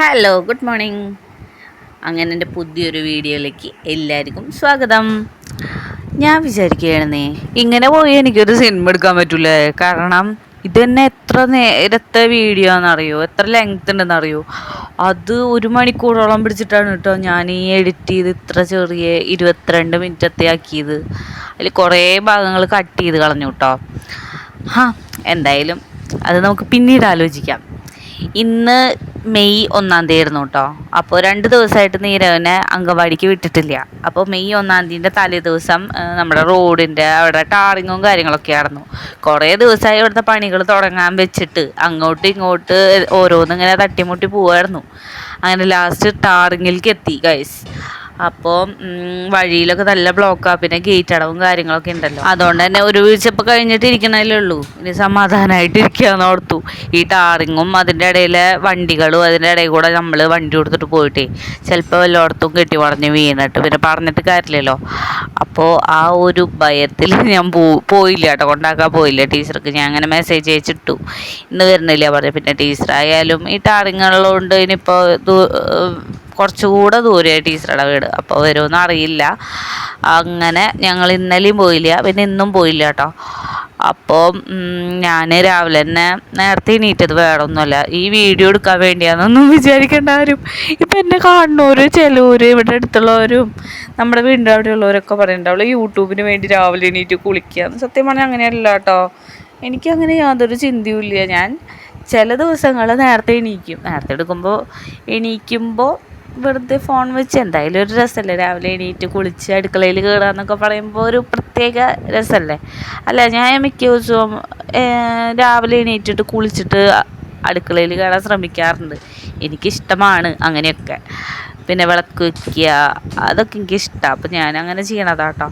Hello good morning അങ്ങനെ എന്റെ പുതിയൊരു വീഡിയോയിലേക്ക് എല്ലാവർക്കും സ്വാഗതം. ഞാൻ വിചാരിക്കുകയാണെന്നേ ഇങ്ങനെ പോയി എനിക്കൊരു സിനിമ എടുക്കാൻ പറ്റൂലേ? കാരണം ഇത് തന്നെ എത്ര നേരത്തെ വീഡിയോ ആണെന്നറിയോ? എത്ര ലെങ്ത് ഉണ്ടെന്നറിയോ? അത് ഒരു മണിക്കൂറോളം പിടിച്ചിട്ടാണ് കേട്ടോ ഞാൻ ഈ എഡിറ്റ് ചെയ്ത് ഇത്ര ചെറിയ ഇരുപത്തിരണ്ട് മിനിറ്റത്തെ ആക്കിയത്. അതിൽ കുറേ ഭാഗങ്ങൾ കട്ട് ചെയ്ത് കളഞ്ഞു കേട്ടോ. ഹാ എന്തായാലും അത് നമുക്ക് പിന്നീട് ആലോചിക്കാം. ഇന്ന് മെയ് ഒന്നാം തീയതി ആയിരുന്നു കേട്ടോ. അപ്പോൾ രണ്ട് ദിവസമായിട്ട് നീരവനെ അംഗൻവാടിക്ക് വിട്ടിട്ടില്ല. അപ്പോൾ മെയ് ഒന്നാം തീയതിന്റെ തലേ ദിവസം നമ്മുടെ റോഡിന്റെ അവിടെ ടാറിങ്ങും കാര്യങ്ങളൊക്കെ ആയിരുന്നു. കുറേ ദിവസമായി ഇവിടുത്തെ പണികൾ തുടങ്ങാൻ വെച്ചിട്ട് അങ്ങോട്ട് ഇങ്ങോട്ട് ഓരോന്നിങ്ങനെ തട്ടിമുട്ടി പോവായിരുന്നു. അങ്ങനെ ലാസ്റ്റ് ടാറിങ്ങിലേക്ക് എത്തി ഗൈസ് അപ്പോൾ വഴിയിലൊക്കെ നല്ല ബ്ലോക്കാണ് പിന്നെ ഗേറ്റ് അടവും കാര്യങ്ങളൊക്കെ ഉണ്ടല്ലോ. അതുകൊണ്ട് തന്നെ ഒരു വീഴ്ച ഇപ്പോൾ കഴിഞ്ഞിട്ട് ഇരിക്കണല്ലേ ഉള്ളൂ. ഇനി സമാധാനമായിട്ട് ഇരിക്കാന്ന് ഓർത്തു. ഈ ടാറിങ്ങും അതിന്റെ ഇടയിലെ വണ്ടികളും അതിന്റെ ഇടയിൽ കൂടെ നമ്മൾ വണ്ടി കൊടുത്തിട്ട് പോയിട്ടേ ചിലപ്പോൾ എല്ലായിടത്തും കെട്ടി പറഞ്ഞ് വീണിട്ട് പിന്നെ പറഞ്ഞിട്ട് കാര്യമില്ലല്ലോ. അപ്പോൾ ആ ഒരു ഭയത്തിൽ ഞാൻ പോ പോയില്ല കേട്ടോ കൊണ്ടാക്കാൻ പോയില്ല. ടീച്ചർക്ക് ഞാൻ അങ്ങനെ മെസ്സേജ് അയച്ചിട്ടു. ഇന്ന് വരുന്നില്ല പറഞ്ഞു. പിന്നെ ടീച്ചറായാലും ഈ ടാറിങ്ങുള്ളതുകൊണ്ട് ഇനിയിപ്പോൾ കുറച്ചുകൂടെ ദൂരെയായി ടീച്ചറുടെ വീട്. അപ്പോൾ വരുമെന്ന് അറിയില്ല. അങ്ങനെ ഞങ്ങൾ ഇന്നലെയും പോയില്ല. പിന്നെ ഇന്നും പോയില്ല കേട്ടോ. അപ്പോൾ ഞാൻ രാവിലെ തന്നെ നേരത്തെ എണീറ്റത് വേറൊന്നുമല്ല. ഈ വീഡിയോ എടുക്കാൻ വേണ്ടിയാണെന്നൊന്നും വിചാരിക്കേണ്ട ആരും. ഇപ്പം എന്നെ കാണുന്നവർ ചിലവർ ഇവിടെ അടുത്തുള്ളവരും നമ്മുടെ വീടിന്റെ അവിടെയുള്ളവരൊക്കെ പറയുന്നുണ്ട്. അവൾ യൂട്യൂബിന് വേണ്ടി രാവിലെ എണീറ്റ് കുളിക്കുക സത്യം പറഞ്ഞാൽ അങ്ങനെയല്ല കേട്ടോ. എനിക്കങ്ങനെ യാതൊരു ചിന്തയും ഇല്ല. ഞാൻ ചില ദിവസങ്ങൾ നേരത്തെ എണീക്കും. നേരത്തെ എടുക്കുമ്പോൾ എണീക്കുമ്പോൾ വെറുതെ ഫോൺ വെച്ച് എന്തായാലും ഒരു രസമല്ലേ രാവിലെ എണീറ്റ് കുളിച്ച് അടുക്കളയിൽ കയറുക എന്നൊക്കെ പറയുമ്പോൾ ഒരു പ്രത്യേക രസമല്ലേ അല്ല ഞാൻ മിക്ക ദിവസവും രാവിലെ എണീറ്റിട്ട് കുളിച്ചിട്ട് അടുക്കളയിൽ കയറാൻ ശ്രമിക്കാറുണ്ട്. എനിക്കിഷ്ടമാണ് അങ്ങനെയൊക്കെ. പിന്നെ വിളക്ക് വയ്ക്കുക അതൊക്കെ എനിക്കിഷ്ടമാണ് അപ്പം ഞാൻ അങ്ങനെ ചെയ്യണതാട്ടോ.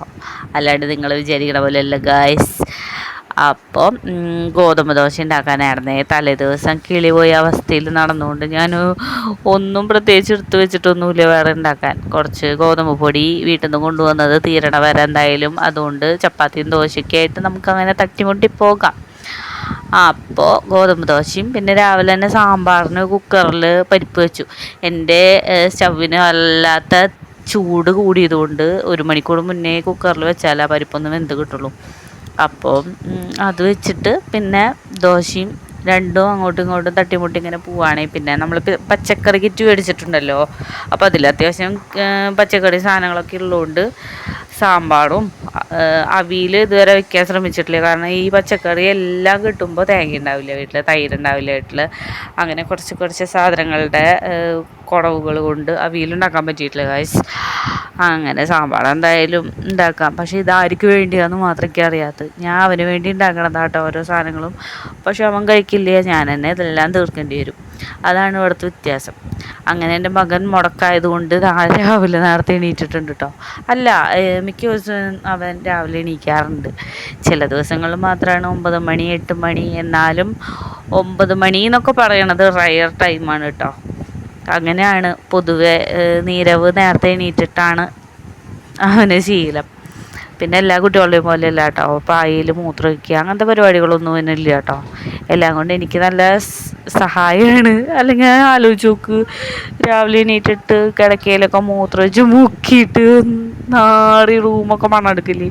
അല്ലാണ്ട് നിങ്ങൾ വിചാരിക്കണ പോലെ അല്ല ഗായ്സ് അപ്പം ഉം, ഗോതമ്പ് ദോശ ഉണ്ടാക്കാനായിരുന്നേ. തലേ ദിവസം കിളി പോയ അവസ്ഥയിൽ നടന്നുകൊണ്ട് ഞാൻ ഒന്നും പ്രത്യേകിച്ച് എടുത്ത് വെച്ചിട്ടൊന്നുമില്ല വേറെ ഉണ്ടാക്കാൻ. കുറച്ച് ഗോതമ്പ് പൊടി വീട്ടിൽ നിന്ന് കൊണ്ടുവന്നത് തീരണ വരെ എന്തായാലും അതുകൊണ്ട് ചപ്പാത്തിയും ദോശയൊക്കെ നമുക്കങ്ങനെ തട്ടിമുട്ടി പോകാം. അപ്പോൾ ഗോതമ്പ് ദോശയും പിന്നെ രാവിലെ തന്നെ സാമ്പാറിന് കുക്കറിൽ പരിപ്പ് വെച്ചു. എന്റെ സ്റ്റവിന് വല്ലാത്ത ചൂട് കൂടിയതുകൊണ്ട് ഒരു മണിക്കൂർ മുന്നേ കുക്കറിൽ വെച്ചാൽ ആ പരിപ്പൊന്ന് വെന്ത് കിട്ടുള്ളൂ. അപ്പോൾ അത് വെച്ചിട്ട് പിന്നെ ദോശയും രണ്ടും അങ്ങോട്ടും ഇങ്ങോട്ടും തട്ടിമുട്ടി ഇങ്ങനെ പോവുകയാണെങ്കിൽ പിന്നെ നമ്മൾ പച്ചക്കറി കിറ്റ് മേടിച്ചിട്ടുണ്ടല്ലോ. അപ്പോൾ അതിൽ അത്യാവശ്യം പച്ചക്കറി സാധനങ്ങളൊക്കെ ഉള്ളതുകൊണ്ട് സാമ്പാറും അവിയിൽ ഇതുവരെ വെക്കാൻ ശ്രമിച്ചിട്ടില്ല. കാരണം ഈ പച്ചക്കറി എല്ലാം കിട്ടുമ്പോൾ തേങ്ങ ഉണ്ടാവില്ല വീട്ടിൽ തൈര് ഉണ്ടാവില്ല വീട്ടിൽ അങ്ങനെ കുറച്ച് കുറച്ച് സാധനങ്ങളുടെ കുറവുകൾ കൊണ്ട് അവിയലുണ്ടാക്കാൻ പറ്റിയിട്ടില്ല കാശ് അങ്ങനെ സാമ്പാർ എന്തായാലും ഉണ്ടാക്കാം. പക്ഷേ ഇത് ആർക്ക് വേണ്ടിയാണെന്ന് മാത്രമേ എനിക്ക് അറിയാത്തത് ഞാൻ അവന് വേണ്ടി ഉണ്ടാക്കണതാട്ടോ ഓരോ സാധനങ്ങളും. പക്ഷേ അവൻ കഴിക്കില്ല. ഞാൻ തന്നെ ഇതെല്ലാം തീർക്കേണ്ടി വരും. അതാണ് ഇവിടുത്തെ വ്യത്യാസം. അങ്ങനെ എന്റെ മകൻ മുടക്കായതുകൊണ്ട് രാവിലെ നേരത്തെ എണീറ്റിട്ടുണ്ട് കേട്ടോ അല്ല മിക്ക ദിവസവും അവൻ രാവിലെ എണീക്കാറുണ്ട്. ചില ദിവസങ്ങളിൽ മാത്രമാണ് ഒമ്പത് മണി എട്ട് മണി എന്നാലും ഒമ്പത് മണി എന്നൊക്കെ പറയണത് റയർ ടൈമാണ് കേട്ടോ അങ്ങനെയാണ് പൊതുവെ നീരവ് നേരത്തെ എണീറ്റിട്ടാണ് അവന് ശീലം. പിന്നെ എല്ലാ കുട്ടികളുടെയും പോലെ അല്ല കേട്ടോ പായയിൽ മൂത്രമൊഴിക്കുക അങ്ങനത്തെ പരിപാടികളൊന്നും ഇല്ല കേട്ടോ. എല്ലാം കൊണ്ട് എനിക്ക് നല്ല സഹായമാണ് അല്ലെങ്കിൽ ആലോചിച്ച് നോക്ക് രാവിലെ എണീറ്റിട്ട് കിടക്കയിലൊക്കെ മൂത്രമൊഴിച്ച് മുക്കിയിട്ട് നാറി റൂമൊക്കെ മണ്ണെടുക്കില്ലേ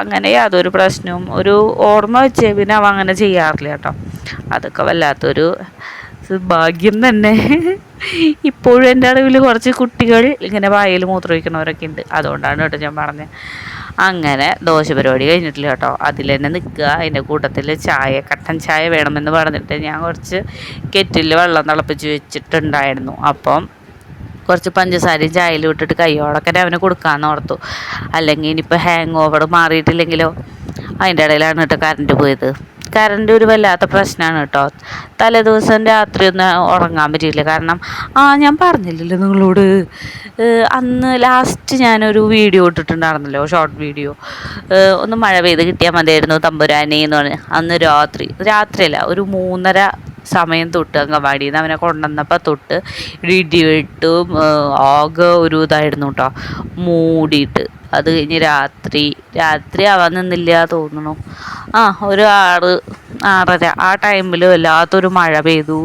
അങ്ങനെ യാതൊരു പ്രശ്നവും ഒരു ഓർമ്മ വെച്ചേ പിന്നെ അവ അങ്ങനെ ചെയ്യാറില്ല കേട്ടോ. അതൊക്കെ വല്ലാത്തൊരു ഭാഗ്യം തന്നെ. ഇപ്പോഴും എന്റെ അറിവിൽ കുറച്ച് കുട്ടികൾ ഇങ്ങനെ വായിൽ മൂത്രമൊഴിക്കണവരൊക്കെ ഉണ്ട്. അതുകൊണ്ടാണ് കേട്ടോ ഞാൻ പറഞ്ഞത് അങ്ങനെ ദോശ പരിപാടി കഴിഞ്ഞിട്ടില്ല കേട്ടോ. അതിൽ തന്നെ നിൽക്കുക. അതിന്റെ കൂട്ടത്തിൽ ചായ കട്ടൻ ചായ വേണമെന്ന് പറഞ്ഞിട്ട് ഞാൻ കുറച്ച് കെറ്റിൽ വെള്ളം തിളപ്പിച്ച് വെച്ചിട്ടുണ്ടായിരുന്നു. അപ്പം കുറച്ച് പഞ്ചസാരയും ചായയിലും ഇട്ടിട്ട് കയ്യോടൊക്കെ അവന് കൊടുക്കാമെന്ന് ഓർത്തു. അല്ലെങ്കിൽ ഇനിയിപ്പോൾ ഹാങ് ഓവർ മാറിയിട്ടില്ലെങ്കിലോ? അതിന്റെ ഇടയിലാണ് കേട്ടോ കറണ്ട് പോയത്. കറണ്ട് ഒരു വല്ലാത്ത പ്രശ്നമാണ് കേട്ടോ. തലേ ദിവസം രാത്രി ഒന്ന് ഉറങ്ങാൻ പറ്റിയില്ല. കാരണം ആ ഞാൻ പറഞ്ഞില്ലല്ലോ നിങ്ങളോട്. അന്ന് ലാസ്റ്റ് ഞാനൊരു വീഡിയോ ഇട്ടിട്ടുണ്ടായിരുന്നല്ലോ ഷോർട്ട് വീഡിയോ ഒന്ന് മഴ പെയ്ത് കിട്ടിയാൽ മതിയായിരുന്നു തമ്പുരാനെ എന്ന് പറഞ്ഞ്. അന്ന് രാത്രി രാത്രിയല്ല ഒരു മൂന്നര സമയം തൊട്ട് അംഗൻവാടിയിൽ നിന്ന് അവനെ കൊണ്ടുവന്നപ്പോൾ തൊട്ട് ഇടി വെട്ടും ആകെ ഒരു ഇതായിരുന്നു കേട്ടോ മൂടിയിട്ട്. അത് കഴിഞ്ഞ് രാത്രി രാത്രി ആവാൻ നിന്നില്ല തോന്നുന്നു. ആ ഒരു ആറ് ആറര. ആ ടൈമിൽ വല്ലാത്തൊരു മഴ പെയ്തു.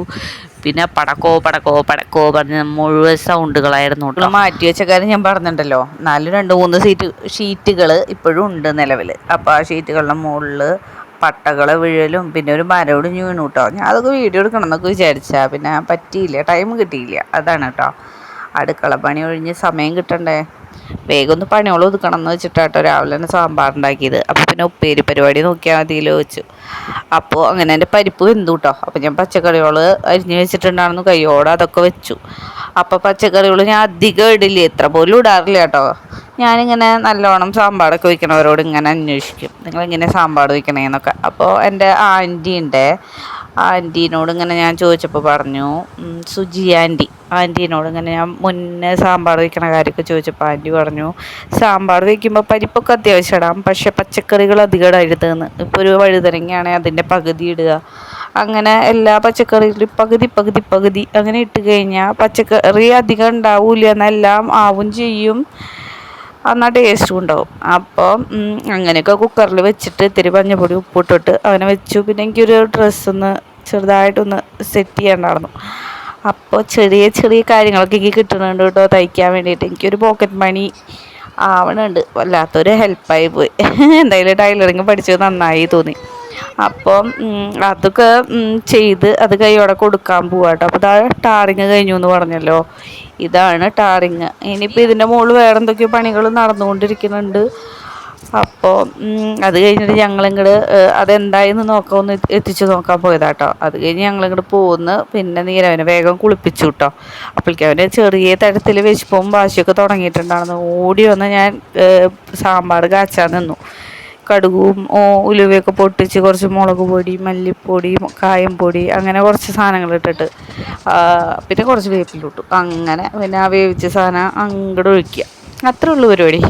പിന്നെ പടക്കോ പടക്കോ പടക്കോ പറഞ്ഞ് മുഴുവൻ സൗണ്ടുകളായിരുന്നു കേട്ടോ മാറ്റി വെച്ച കാര്യം ഞാൻ പറഞ്ഞിട്ടുണ്ടല്ലോ. നാല് രണ്ട് മൂന്ന് സീറ്റ് ഷീറ്റുകൾ ഇപ്പോഴും ഉണ്ട് നിലവിൽ അപ്പോൾ ആ ഷീറ്റുകളുടെ മുകളിൽ പട്ടകൾ വീഴലും പിന്നെ ഒരു മരം ഒടിഞ്ഞു വീണു കേട്ടോ ഞാൻ അതൊക്കെ വീഡിയോ എടുക്കണം എന്നൊക്കെ വിചാരിച്ചാൽ പിന്നെ പറ്റിയില്ല ടൈം കിട്ടിയില്ല. അതാണ് കേട്ടോ അടുക്കള പണി ഒഴിഞ്ഞ് സമയം കിട്ടണ്ടേ? വേഗം ഒന്ന് പണിയോളം ഒതുക്കണം എന്ന് വെച്ചിട്ടാട്ടോ രാവിലെ തന്നെ സാമ്പാർ ഉണ്ടാക്കിയത് അപ്പോൾ പിന്നെ ഉപ്പേരി പരിപാടി നോക്കിയാൽ മതിയല്ലോ വെച്ചു അപ്പോൾ അങ്ങനെ എന്റെ പരിപ്പ് വെന്തു കേട്ടോ അപ്പോൾ ഞാൻ പച്ചക്കറികൾ അരിഞ്ഞു വെച്ചിട്ടുണ്ടായിരുന്നു. കയ്യോടെ അതൊക്കെ വെച്ചു. അപ്പോൾ പച്ചക്കറികൾ ഞാൻ അധികം ഇടില്ല. എത്ര പോലും ഇടാറില്ല കേട്ടോ. ഞാനിങ്ങനെ നല്ലോണം സാമ്പാറൊക്കെ വയ്ക്കണവരോട് ഇങ്ങനെ അന്വേഷിക്കും. നിങ്ങളിങ്ങനെ സാമ്പാർ വയ്ക്കണേന്നൊക്കെ അപ്പോൾ എന്റെ ആന്റി ഉണ്ട് ആന്റീനോട് ഇങ്ങനെ ഞാൻ ചോദിച്ചപ്പോൾ പറഞ്ഞു സുജി ആന്റി ആന്റീനോട് ഇങ്ങനെ ഞാൻ മുന്നേ സാമ്പാർ വയ്ക്കണ കാര്യമൊക്കെ ചോദിച്ചപ്പോൾ ആന്റി പറഞ്ഞു സാമ്പാർ വയ്ക്കുമ്പോൾ പരിപ്പൊക്കെ അത്യാവശ്യം ഇടാം പക്ഷെ പച്ചക്കറികൾ അധികം ഇടരുതെന്ന് ഇപ്പോൾ ഒരു വഴുതനങ്ങയാണെങ്കിൽ അതിന്റെ പകുതി ഇടുക. അങ്ങനെ എല്ലാ പച്ചക്കറികളും പകുതി പകുതി പകുതി അങ്ങനെ ഇട്ട് കഴിഞ്ഞാൽ പച്ചക്കറി അധികം ഉണ്ടാവില്ല എന്നെല്ലാം ആവും ചെയ്യും. എന്നാൽ ടേസ്റ്റും ഉണ്ടാവും. അപ്പോൾ അങ്ങനെയൊക്കെ കുക്കറിൽ വെച്ചിട്ട് ഇത്തിരി മഞ്ഞപ്പൊടി ഉപ്പിട്ടിട്ട് അങ്ങനെ വെച്ചു. പിന്നെ എനിക്കൊരു ഡ്രസ്സൊന്ന് ചെറുതായിട്ടൊന്ന് സെറ്റ് ചെയ്യണ്ടായിരുന്നു അപ്പോൾ ചെറിയ ചെറിയ കാര്യങ്ങളൊക്കെ എനിക്ക് കിട്ടുന്നുണ്ട് കേട്ടോ തയ്ക്കാൻ വേണ്ടിയിട്ട്. എനിക്കൊരു പോക്കറ്റ് മണി ആവണുണ്ട്. വല്ലാത്തൊരു ഹെൽപ്പായി പോയി. എന്തായാലും ടൈലറിങ് പഠിച്ചത് നന്നായി തോന്നി. അപ്പം അതൊക്കെ ചെയ്ത് അത് കൈയോടെ കൊടുക്കാൻ പോവാട്ടോ അപ്പോൾ ഇതാ ടാറിങ് കഴിഞ്ഞു എന്ന് പറഞ്ഞല്ലോ. ഇതാണ് ടാറിങ്. ഇനിയിപ്പോൾ ഇതിന്റെ മുകളിൽ വേറെ എന്തൊക്കെയോ പണികൾ നടന്നുകൊണ്ടിരിക്കുന്നുണ്ട് അപ്പോൾ അത് കഴിഞ്ഞിട്ട് ഞങ്ങളിങ്ങോട്ട് അതെന്തായെന്ന് നോക്കാം ഒന്ന് എത്തിച്ച് നോക്കാൻ പോയതാട്ടോ അത് കഴിഞ്ഞ് ഞങ്ങളിങ്ങോട്ട് പോകുന്നു പിന്നെ നീരവനെ വേഗം കുളിപ്പിച്ചു കേട്ടോ അപ്പോഴേക്കും അവന് ചെറിയ തരത്തിൽ വിശപ്പും വാശിയൊക്കെ തുടങ്ങിയിട്ടുണ്ടായിരുന്നു. ഓടി വന്ന് ഞാൻ സാമ്പാർ കാച്ചാൻ നിന്നു. കടുകും ഉലുവയൊക്കെ പൊട്ടിച്ച് കുറച്ച് മുളക് പൊടി മല്ലിപ്പൊടി കായം പൊടി അങ്ങനെ കുറച്ച് സാധനങ്ങൾ ഇട്ടിട്ട് പിന്നെ കുറച്ച് വേപ്പിലിട്ടു അങ്ങനെ പിന്നെ ആ വേവിച്ച സാധനം അങ്ങോട്ട് ഒഴിക്കുക. അത്രേ ഉള്ളൂ പരിപാടി.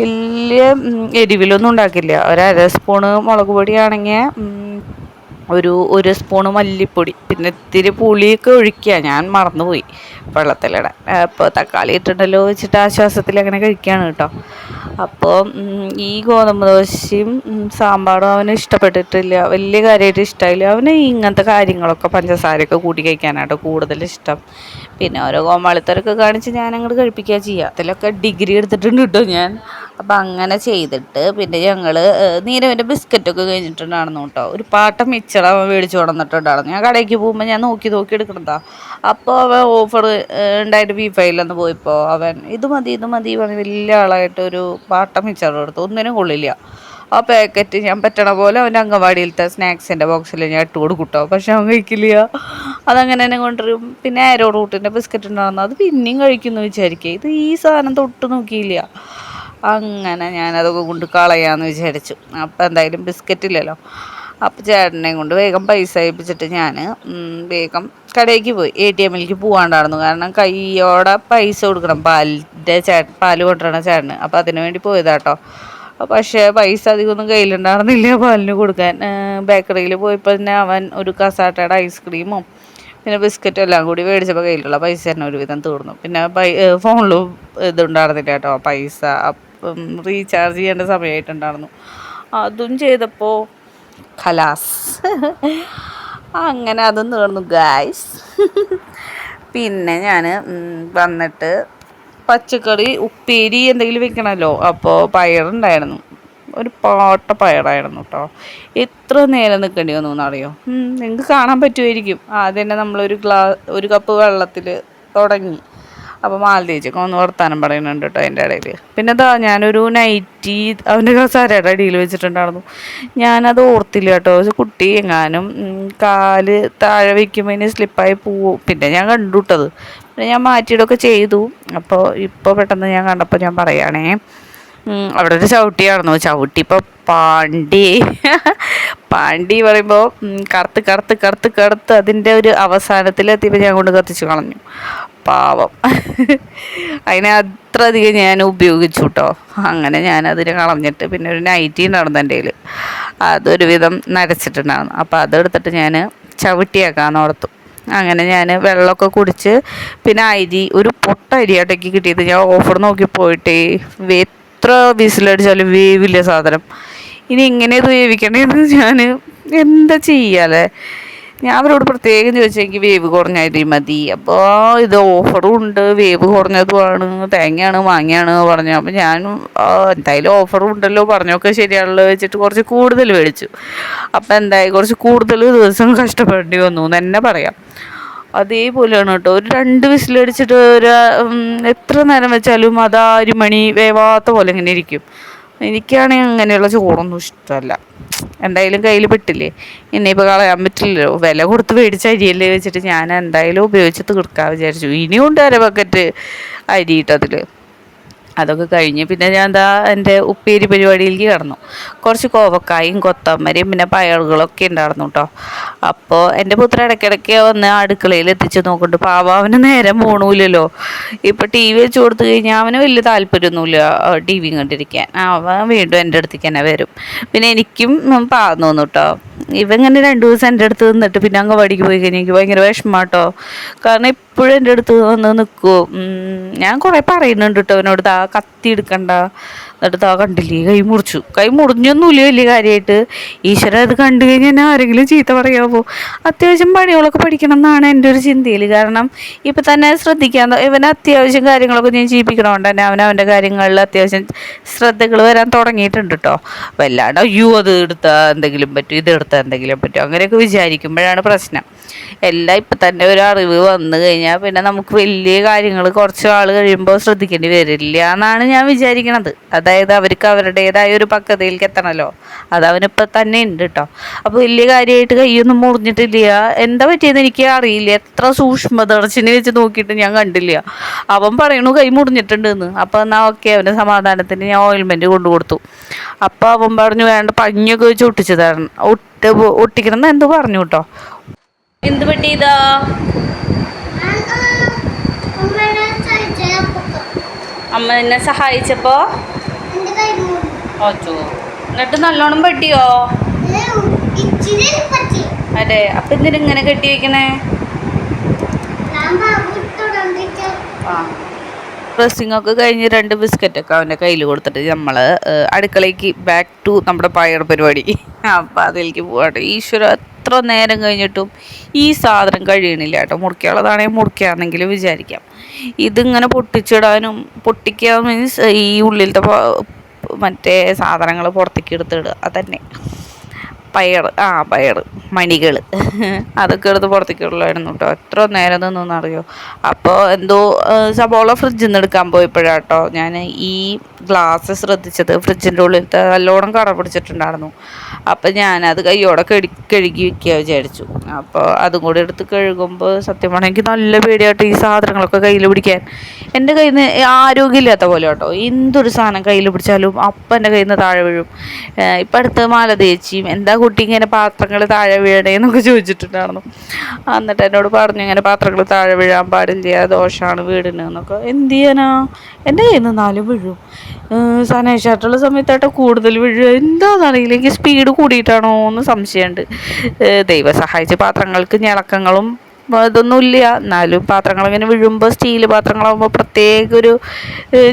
വലിയ എരിവിലൊന്നും ഉണ്ടാക്കില്ല. ഒരു അര സ്പൂണ് മുളക് പൊടിയാണെങ്കിൽ ഒരു ഒരു സ്പൂണ് മല്ലിപ്പൊടി. പിന്നെ ഇത്തിരി പുളിയൊക്കെ ഒഴിക്കുക ഞാൻ മറന്നുപോയി വെള്ളത്തിലിടാൻ. അപ്പോൾ തക്കാളി ഇട്ടിട്ടല്ലോ വെച്ചിട്ട് ആശ്വാസത്തിൽ അങ്ങനെ കഴിക്കുകയാണ് കേട്ടോ. അപ്പോൾ ഈ ഗോതമ്പ് ദോശയും സാമ്പാറും അവന് ഇഷ്ടപ്പെട്ടിട്ടില്ല. വലിയ കാര്യമായിട്ട് ഇഷ്ടമായില്ല അവന് ഇങ്ങനത്തെ കാര്യങ്ങളൊക്കെ പഞ്ചസാരയൊക്കെ കൂട്ടി കഴിക്കാനാട്ടോ കൂടുതൽ ഇഷ്ടം. പിന്നെ ഓരോ കോമാളിത്തരൊക്കെ കാണിച്ച് ഞാൻ അങ്ങോട്ട് കഴിപ്പിക്കുക ചെയ്യുക അതിലൊക്കെ ഡിഗ്രി എടുത്തിട്ടുണ്ട് കേട്ടോ ഞാൻ. അപ്പം അങ്ങനെ ചെയ്തിട്ട് പിന്നെ ഞങ്ങൾ നീരവിന്റെ ബിസ്ക്കറ്റൊക്കെ കഴിഞ്ഞിട്ടുണ്ടായിരുന്നു കേട്ടോ. ഒരു പാട്ട മിച്ചറ മേടിച്ച് കൊണ്ടുവന്നിട്ടുണ്ടായിരുന്നു. ഞാൻ കടയ്ക്ക് പോകുമ്പോൾ ഞാൻ നോക്കി നോക്കി എടുക്കണതാ. അപ്പോൾ അവൻ ഓഫർ ഉണ്ടായിട്ട് ബി ഫൈലെന്ന് പോയപ്പോൾ അവൻ ഇത് മതി ഇത് മതി പറഞ്ഞ് വലിയ ആളായിട്ട് ഒരു പാട്ട മിച്ചറ എടുത്തു. ഒന്നിനും കൊള്ളില്ല. ആ പാക്കറ്റ് ഞാൻ പറ്റണ പോലെ അവന്റെ അംഗൻവാടിയിലത്തെ സ്നാക്സിന്റെ ബോക്സിൽ ഞാൻ ഇട്ട് കൊടുക്കൂട്ടോ. പക്ഷെ അവൻ കഴിക്കില്ല. അതങ്ങനെ തന്നെ കൊണ്ടുവരും. പിന്നെ ആരോ റൂട്ടിന്റെ ബിസ്ക്കറ്റ് ഉണ്ടാകുന്നത് അത് പിന്നെയും കഴിക്കുന്നു വിചാരിക്കുക ഇത് ഈ സാധനം തൊട്ട് നോക്കിയില്ല. അങ്ങനെ ഞാനതൊക്കെ കൊണ്ട് കളയാമെന്ന് വിചാരിച്ചു. അപ്പം എന്തായാലും ബിസ്ക്കറ്റ് ഇല്ലല്ലോ. അപ്പോൾ ചേട്ടനെ കൊണ്ട് വേഗം പൈസ ഏൽപ്പിച്ചിട്ട് ഞാൻ വേഗം കടയിലേക്ക് പോയി. എ ടി എമ്മിലേക്ക് പോകാണ്ടായിരുന്നു കാരണം കൈയോടെ പൈസ കൊടുക്കണം. പാലിന്റെ ചേട്ടൻ പാൽ കൊണ്ടുവരണം ചേട്ടന്. അപ്പോൾ അതിനു വേണ്ടി പോയതാട്ടോ. പക്ഷേ പൈസ അധികമൊന്നും കയ്യിലുണ്ടായിരുന്നില്ല പാലിന് കൊടുക്കാൻ. ബേക്കറിയിൽ പോയപ്പോൾ തന്നെ അവൻ ഒരു കസാട്ടയുടെ ഐസ്ക്രീമും പിന്നെ ബിസ്ക്കറ്റും എല്ലാം കൂടി മേടിച്ചപ്പോൾ കയ്യിലുള്ള പൈസ തന്നെ ഒരുവിധം തീർന്നു. പിന്നെ പൈ ഫോണിലും ഇതുണ്ടായിരുന്നില്ല കേട്ടോ പൈസ. റീചാർജ് ചെയ്യേണ്ട സമയമായിട്ടുണ്ടായിരുന്നു. അതും ചെയ്തപ്പോൾ ഖലാസ്. അങ്ങനെ അതും തീർന്നു ഗായ്സ് പിന്നെ ഞാൻ വന്നിട്ട് പച്ചക്കറി ഉപ്പേരി എന്തെങ്കിലും വെക്കണമല്ലോ അപ്പോൾ പയറുണ്ടായിരുന്നു. ഒരു പാട്ട പയറായിരുന്നു കേട്ടോ എത്ര നേരം നിൽക്കേണ്ടി വന്നു എന്നറിയോ? നിങ്ങൾക്ക് കാണാൻ പറ്റുമായിരിക്കും ആദ്യം തന്നെ നമ്മളൊരു ഗ്ലാ ഒരു കപ്പ് വെള്ളത്തിൽ തുടങ്ങി. അപ്പോൾ മാലതേച്ചൊക്കെ ഒന്ന് വർത്താനം പറയുന്നുണ്ട് കേട്ടോ അതിന്റെ ഇടയിൽ പിന്നെ അതാ ഞാനൊരു നൈറ്റി അവന്റെ കസാരയുടെ അടിയിൽ വെച്ചിട്ടുണ്ടായിരുന്നു. ഞാനത് ഓർത്തില്ല കേട്ടോ കുട്ടി എങ്ങാനും കാൽ താഴെ വയ്ക്കുമ്പോൾ ഇനി സ്ലിപ്പായി പോവും. പിന്നെ ഞാൻ കണ്ടുവിട്ടത് പിന്നെ ഞാൻ മാറ്റിയിടൊക്കെ ചെയ്തു. അപ്പോൾ ഇപ്പോൾ പെട്ടെന്ന് ഞാൻ കണ്ടപ്പോൾ ഞാൻ പറയുകയാണേ അവിടെ ഒരു ചവിട്ടിയാണെന്ന് ചവിട്ടി ഇപ്പോൾ പാണ്ടി. പാണ്ടി പറയുമ്പോൾ കറുത്ത് കറുത്ത് കറുത്ത് കറുത്ത് അതിന്റെ ഒരു അവസാനത്തിലെത്തിയപ്പോൾ ഞാൻ കൊണ്ട് കത്തിച്ച് കളഞ്ഞു. പാവം. അതിനെ അത്ര അധികം ഞാൻ ഉപയോഗിച്ചു കേട്ടോ അങ്ങനെ ഞാൻ അതിനെ കളഞ്ഞിട്ട് പിന്നെ ഒരു നൈറ്റി ഉണ്ടായിരുന്നു എന്റെ കയ്യിൽ അതൊരു വിധം നരച്ചിട്ടുണ്ടായിരുന്നു. അപ്പോൾ അതെടുത്തിട്ട് ഞാൻ ചവിട്ടിയാക്കാൻ ഓർത്തു. അങ്ങനെ ഞാൻ വെള്ളമൊക്കെ കുടിച്ച് പിന്നെ അരി ഒരു പൊട്ട അരി ആട്ടേക്ക് കിട്ടിയത്. ഞാൻ ഓഫർ നോക്കി പോയിട്ട്. എത്ര വിസിലടിച്ചാലും വേവില്ല സാധനം. ഇനി ഇങ്ങനെ ഇത് വേവിക്കണേന്ന് ഞാൻ എന്താ ചെയ്യാല്ലേ ഞാൻ അവരോട് പ്രത്യേകം ചോദിച്ചു എനിക്ക് വേവ് കുറഞ്ഞ അരി മതി. അപ്പോൾ ഇത് ഓഫറും ഉണ്ട് വേവ് കുറഞ്ഞതുമാണ് തേങ്ങയാണ് മാങ്ങയാണ് പറഞ്ഞു. അപ്പോൾ ഞാൻ എന്തായാലും ഓഫറും ഉണ്ടല്ലോ പറഞ്ഞൊക്കെ ശരിയാണല്ലോ വെച്ചിട്ട് കുറച്ച് കൂടുതൽ മേടിച്ചു. അപ്പോൾ എന്തായി കുറച്ച് കൂടുതൽ ദിവസം കഷ്ടപ്പെടേണ്ടി വന്നു എന്ന് തന്നെ പറയാം. അതേപോലെയാണ് കേട്ടോ ഒരു രണ്ട് വിസിലടിച്ചിട്ട് ഒരു എത്ര നേരം വെച്ചാലും അത് അരിമണി വേവാത്ത പോലെ ഇങ്ങനെ ഇരിക്കും. എനിക്കാണെങ്കിൽ അങ്ങനെയുള്ള ചോറൊന്നും ഇഷ്ടമല്ല. എന്തായാലും കയ്യിൽ പെട്ടില്ലേ? ഇനിയിപ്പോൾ കളയാൻ പറ്റില്ലല്ലോ. വില കൊടുത്ത് മേടിച്ച അരിയല്ലേ വെച്ചിട്ട് ഞാൻ എന്തായാലും ഉപയോഗിച്ച് തീർക്കാൻ വിചാരിച്ചു. ഇനിയും ഉണ്ട് അര ബക്കറ്റ് അരി ഇട്ടതിൽ അതൊക്കെ കഴിഞ്ഞ് പിന്നെ ഞാൻ എന്താ എന്റെ ഉപ്പേരി പരിപാടിയിലേക്ക് കടന്നു. കുറച്ച് കോവക്കായും കൊത്തമ്മരയും പിന്നെ പയറുകളൊക്കെ ഉണ്ടായിരുന്നു കേട്ടോ അപ്പോൾ എന്റെ പുത്ര ഇടയ്ക്കിടയ്ക്ക് വന്ന് അടുക്കളയിൽ എത്തിച്ച് നോക്കുന്നുണ്ട്. പാവ അവന് നേരം പോണൂലല്ലോ ഇപ്പോൾ ടി വി വെച്ച് കൊടുത്തു കഴിഞ്ഞാൽ അവന് വലിയ താല്പര്യമൊന്നുമില്ല ടി വി കണ്ടിരിക്കാൻ. അവൻ വീണ്ടും എന്റെ അടുത്തേക്ക് തന്നെ വരും. പിന്നെ എനിക്കും പാന്നു തോന്നും കേട്ടോ ഇവ ഇങ്ങനെ രണ്ടു ദിവസം എന്റെ അടുത്ത് നിന്നിട്ട് പിന്നെ അങ്ങ് വടിക്ക് പോയി കഴിഞ്ഞാൽ എനിക്ക് ഭയങ്കര വിഷമാട്ടോ കാരണം എപ്പോഴും എന്റെ അടുത്ത് വന്ന് നിൽക്കും ഞാൻ കുറേ പറയുന്നുണ്ട് കേട്ടോ അവനോട്. താ കത്തി എടുക്കണ്ട. എന്നിട്ട് താ കണ്ടില്ലേ കൈ മുറിച്ചു. കൈ മുറിഞ്ഞൊന്നുമില്ല വലിയ കാര്യമായിട്ട്. ഈശ്വര അത് കണ്ടു കഴിഞ്ഞാൽ ഞാൻ ആരെങ്കിലും ചീത്ത പറയാമോ അത്യാവശ്യം പണികളൊക്കെ പഠിക്കണം എന്നാണ് എന്റെ ഒരു ചിന്തയിൽ. കാരണം ഇപ്പം തന്നെ ശ്രദ്ധിക്കാൻ ഇവന് അത്യാവശ്യം കാര്യങ്ങളൊക്കെ ഞാൻ ചെയ്യിപ്പിക്കണോണ്ട് തന്നെ അവൻ അവന്റെ കാര്യങ്ങളിൽ അത്യാവശ്യം ശ്രദ്ധകൾ വരാൻ തുടങ്ങിയിട്ടുണ്ട് കേട്ടോ വല്ലാണ്ട് അയ്യോ അത് എടുത്താൽ എന്തെങ്കിലും പറ്റും ഇത് എടുത്താൽ എന്തെങ്കിലും പറ്റും അങ്ങനെയൊക്കെ വിചാരിക്കുമ്പോഴാണ് പ്രശ്നം. എല്ലാം ഇപ്പം തന്നെ ഒരു അറിവ് വന്നു കഴിഞ്ഞാൽ പിന്നെ നമുക്ക് വലിയ കാര്യങ്ങൾ കുറച്ച് ആൾ കഴിയുമ്പോൾ ശ്രദ്ധിക്കേണ്ടി വരില്ല എന്നാണ് ഞാൻ വിചാരിക്കണത്. അതായത് അവർക്ക് അവരുടേതായ ഒരു പക്വതയിലേക്ക് എത്തണമല്ലോ അത് അവനിപ്പോൾ തന്നെ ഉണ്ട് കേട്ടോ അപ്പോൾ വലിയ കാര്യമായിട്ട് കൈയൊന്നും മുറിഞ്ഞിട്ടില്ല. എന്താ പറ്റിയെന്ന് എനിക്ക് അറിയില്ല. എത്ര സൂക്ഷ്മദർശിനി വെച്ച് നോക്കിയിട്ട് ഞാൻ കണ്ടില്ല. അവൻ പറയണു കൈ മുറിഞ്ഞിട്ടുണ്ടെന്ന്. അപ്പോൾ എന്നാൽ ഓക്കെ അവന്റെ സമാധാനത്തിന് ഞാൻ ഓയിൽമെന്റ് കൊണ്ടു കൊടുത്തു. അപ്പോൾ അവൻ പറഞ്ഞു വേണ്ട പഞ്ഞൊക്കെ വെച്ച് ഒട്ടിച്ചു തരണം ഒട്ട് ഒട്ടിക്കണം എന്ന് എന്തോ പറഞ്ഞു കേട്ടോ എന്ത് പറ്റിയതാ അമ്മ എന്നെ സഹായിച്ചപ്പോ? ഓച്ചോ എന്നിട്ട് നല്ലോണം പറ്റിയോ? അതെ. അപ്പൊ എന്തിനാ ഇങ്ങനെ കെട്ടി വെക്കണേ ആ. ഡ്രസ്സിങ് ഒക്കെ കഴിഞ്ഞ് രണ്ട് ബിസ്ക്കറ്റൊക്കെ അവന്റെ കയ്യിൽ കൊടുത്തിട്ട് നമ്മൾ അടുക്കളയ്ക്ക് ബാക്ക് ടു നമ്മുടെ പയർ പരിപാടി. അപ്പം അതിലേക്ക് പോകട്ടെ ഈശ്വര എത്ര നേരം കഴിഞ്ഞിട്ടും ഈ സാധനം കഴിയണില്ല കേട്ടോ. മുറിക്കാനുള്ളതാണെങ്കിൽ മുറിക്കാന്നെങ്കിലും വിചാരിക്കാം. ഇതിങ്ങനെ പൊട്ടിച്ചിടാനും പൊട്ടിക്കുക മീൻസ് ഈ ഉള്ളിലത്തെ മറ്റേ സാധനങ്ങൾ പുറത്തേക്ക് എടുത്തിടുക അതന്നെ. പയർ ആ പയർ മണികൾ. അതൊക്കെ എടുത്ത് പുറത്തേക്ക് ഉള്ളായിരുന്നു കേട്ടോ. എത്ര നേരം നിന്നറിയോ? അപ്പോൾ എന്തോ സബോള ഫ്രിഡ്ജിൽ നിന്ന് എടുക്കാൻ പോയപ്പോഴാട്ടോ ഞാൻ ഈ ഗ്ലാസ് ശ്രദ്ധിച്ചത്. ഫ്രിഡ്ജിന്റെ ഉള്ളിലത്തെ നല്ലോണം കട പിടിച്ചിട്ടുണ്ടായിരുന്നു. അപ്പം ഞാനത് കയ്യോടെ കഴുകി കഴുകി വെക്കുക വിചാരിച്ചു. അപ്പോൾ അതും കൂടി എടുത്ത് കഴുകുമ്പോൾ സത്യം പറഞ്ഞാൽ എനിക്ക് നല്ല പേടിയായിട്ട് ഈ സാധനങ്ങളൊക്കെ കയ്യിൽ പിടിക്കാൻ. എന്റെ കയ്യിൽ നിന്ന് ആരോഗ്യമില്ലാത്ത പോലെ കേട്ടോ. എന്തൊരു സാധനം കയ്യിൽ പിടിച്ചാലും അപ്പം എന്റെ കയ്യിൽ നിന്ന് താഴെ വീഴും. ഇപ്പം അടുത്ത് മാല തേച്ചിയും എന്താ കുട്ടി ഇങ്ങനെ പാത്രങ്ങൾ താഴെ വീഴണേ എന്നൊക്കെ ചോദിച്ചിട്ടുണ്ടായിരുന്നു. എന്നിട്ട് എന്നോട് പറഞ്ഞു ഇങ്ങനെ പാത്രങ്ങൾ താഴെ വീഴാൻ പാടില്ല? ദോഷമാണ് വീടിന് എന്നൊക്കെ. എന്ത് ചെയ്യാനാ? എന്റെ കയ്യിൽ നിന്ന് നാല് വീഴും. സനേഷായിട്ടുള്ള സമയത്തായിട്ട് കൂടുതൽ വീഴുക. എന്താണെന്നറിയില്ല എനിക്ക് സ്പീഡ് കൂടിയിട്ടാണോ എന്ന് സംശയമുണ്ട്. ദൈവം സഹായിച്ച് പാത്രങ്ങൾക്ക് ഞളക്കങ്ങളും ഇതൊന്നും ഇല്ല. എന്നാലും പാത്രങ്ങൾ ഇങ്ങനെ വീഴുമ്പോൾ സ്റ്റീൽ പാത്രങ്ങളാകുമ്പോൾ പ്രത്യേക ഒരു